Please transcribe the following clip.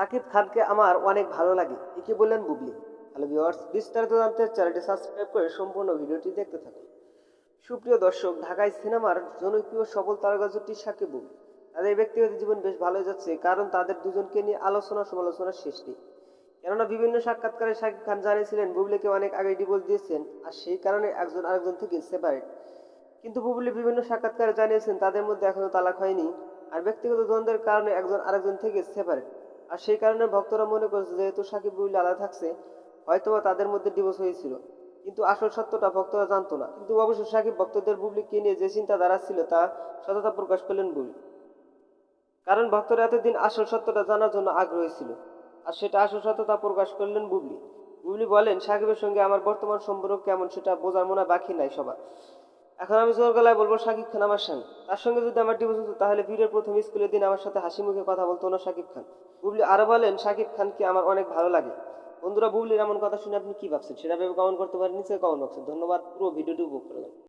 শাকিব খানকে আমার অনেক ভালো লাগে। একে বললেন বুবলি। হ্যালো ভিওয়ার্স বিস্তারিত জানতে চ্যানেলটি সাবস্ক্রাইব করে সম্পূর্ণ ভিডিওটি দেখতে থাকুন। সুপ্রিয় দর্শক ঢাকায় সিনেমার জনপ্রিয় সফল তারকা জুটি সাকিব বুবলি। তাদের ব্যক্তিগত জীবন বেশ ভালোই যাচ্ছে, কারণ তাদের দুজনকে নিয়ে আলোচনা সমালোচনার শেষ নেই। কেননা বিভিন্ন সাক্ষাৎকারে শাকিব খান জানিয়েছিলেন, বুবলিকে অনেক আগে ডিভোর্স দিয়েছেন, আর সেই কারণে একজন আরেকজন থেকে সেপারেট কিন্তু বুবলি বিভিন্ন সাক্ষাৎকারে জানিয়েছেন, তাদের মধ্যে এখনও তালাক হয়নি, আর ব্যক্তিগত দ্বন্দ্বের কারণে একজন আরেকজন থেকে সেপারেট আর সেই কারণে ভক্তরা মনে করছে যেহেতু সাকিব বুবলি আলাদা থাকছে, হয়তোবা তাদের মধ্যে ডিভোর্স হয়েছিল। কিন্তু আসল সত্যটা ভক্তরা জানতো না। কিন্তু অবশ্য সাকিব ভক্তদের বুবলিকে নিয়ে যে চিন্তাধারা ছিল তা সততা প্রকাশ করলেন বুবলি কারণ ভক্তরা এতদিন আসল সত্যটা জানার জন্য আগ্রহী ছিল। আর সেটা আসল সত্যতা প্রকাশ করলেন বুবলি বুবলি বলেন, সাকিবের সঙ্গে আমার বর্তমান সম্পর্ক কেমন সেটা বোঝার মনে বাকি নাই সবার। এখন আমি জোর গলায় বলব শাকিব খান আমার সঙ্গে তার সঙ্গে যদি আমার ডিভোর্স হতো, তাহলে ভিড়ের প্রথম স্কুলের দিন আমার সাথে হাসি মুখে কথা বলতো না শাকিব খান। বুবলি আরও বলেন শাকিব খানকে আমার অনেক ভালো লাগে? বন্ধুরা, বুবলির এমন কথা শুনে আপনি কি ভাবছেন? সেটা ভেবে কমেন্ট করতে পারেন, নিচে কমেন্ট বক্সে ধন্যবাদ, পুরো ভিডিওটি উপভোগ করলেন